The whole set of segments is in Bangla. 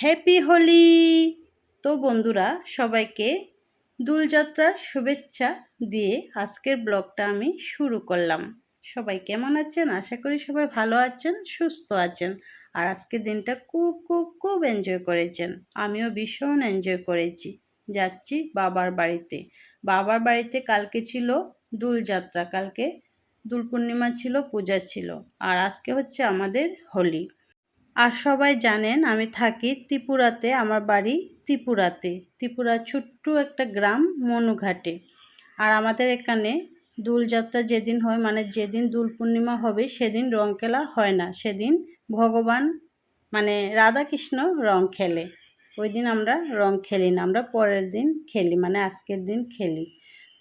হ্যাপি হোলি তো বন্ধুরা, সবাইকে দুলযাত্রার শুভেচ্ছা দিয়ে আজকের ব্লগটা আমি শুরু করলাম। সবাই কেমন আছেন? আশা করি সবাই ভালো আছেন, সুস্থ আছেন। আর আজকের দিনটা খুব খুব খুব এনজয় করেছেন। আমিও ভীষণ এনজয় করেছি। যাচ্ছি বাবার বাড়িতে। বাবার বাড়িতে কালকে ছিল দুলযাত্রা। কালকে দুল পূর্ণিমা ছিল, পূজা ছিল। আর আজকে হচ্ছে আমাদের হোলি। আর সবাই জানেন আমি থাকি ত্রিপুরাতে, আমার বাড়ি ত্রিপুরাতে। ত্রিপুরা ছোট্ট একটা গ্রাম, মনুঘাটে। আর আমাদের এখানে দোলযাত্রা যেদিন হয় মানে যেদিন দোল পূর্ণিমা হবে, সেদিন রং খেলা হয় না। সেদিন ভগবান মানে রাধাকৃষ্ণ রং খেলে। ওই দিন আমরা রং খেলি না, আমরা পরের দিন খেলি মানে আজকের দিন খেলি।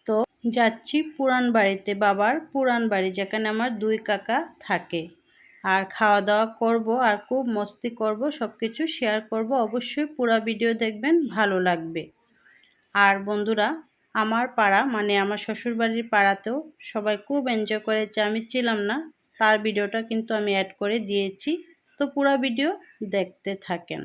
তো যাচ্ছি পুরান বাড়িতে, বাবার পুরান বাড়ি, যেখানে আমার দুই কাকা থাকে। আর খাওয়া দাওয়া করব আর খুব মস্তি করব সব কিছু শেয়ার করব। অবশ্যই পুরো ভিডিও দেখবেন, ভালো লাগবে। আর বন্ধুরা, আমার পাড়া মানে আমার শ্বশুরবাড়ির পাড়াতেও সবাই খুব এনজয় করেছে। আমি ছিলাম না, তার ভিডিওটা কিন্তু আমি অ্যাড করে দিয়েছি। তো পুরো ভিডিও দেখতে থাকেন।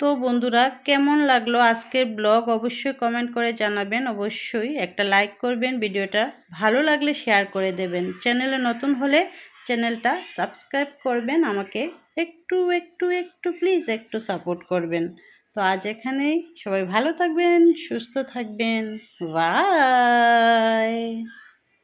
তো বন্ধুরা, কেমন লাগল আজকের ব্লগ? অবশ্যই কমেন্ট করে জানাবেন। অবশ্যই একটা লাইক করবেন ভিডিওটা। ভালো লাগলে শেয়ার করে দেবেন। চ্যানেলে নতুন হলে চ্যানেলটা সাবস্ক্রাইব করবেন। আমাকে একটু একটু একটু প্লিজ একটু সাপোর্ট করবেন। তো আজ এখানেই সবাই ভালো থাকবেন, সুস্থ থাকবেন। বাই